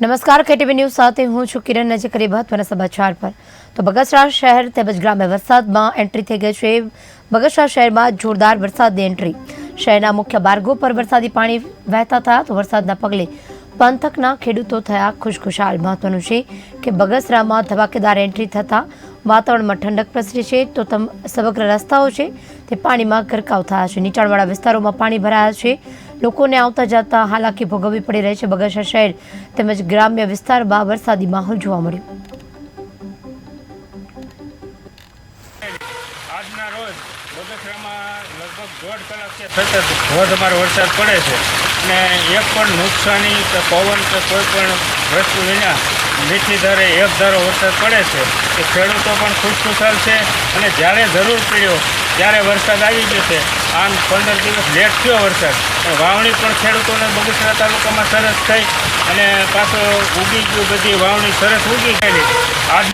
નમસ્કાર, KTV news સાથે હું છું કિરણ. નજીક કરી મહત્વના સમાચાર પર. તો બગસરા શહેર તેમજ ગ્રામ્ય વરસાદમાં એન્ટ્રી થઈ ગઈ છે. બગસરા શહેરમાં જોરદાર વરસાદની એન્ટ્રી શહેરના મુખ્ય માર્ગો પર વરસાદી પાણી વહેતા થયા, તો વરસાદના પગલે પંથકના ખેડૂતો થયા ખુશખુશાલ. મહત્વનું છે કે બગસરામાં ધમાકેદાર એન્ટ્રી થતાં વાતાવરણમાં ઠંડક પ્રસરી છે. તો સમગ્ર રસ્તાઓ છે તે પાણીમાં ગરકાવ થયા છે. નીચાણવાળા વિસ્તારોમાં પાણી ભરાયા છે. લોકોને આવતા જતા હાલાકી ભોગવવી પડી રહી છે બગસરા શહેર તેમજ ગ્રામ્ય વિસ્તારમાં વરસાદી માહોલ જોવા મળ્યો. ધોધમાર વરસાદ પડે છે અને એક પણ નુકસાની કે પવન કે કોઈ પણ વસ્તુ વિના મીઠી દરે એક ધારો વરસાદ પડે છે. કે ખેડૂતો પણ ખુશખુશાલ છે અને જ્યારે જરૂર પડ્યો ત્યારે વરસાદ આવી ગયો છે, આમ પંદર દિવસ લેટ થયો વરસાદ. વાવણી પણ ખેડૂતોને બગસરા તાલુકામાં સરસ થઈ અને પાછો ઉગી ગયું બધી વાવણી સરસ ઉગી ગયેલી. આજ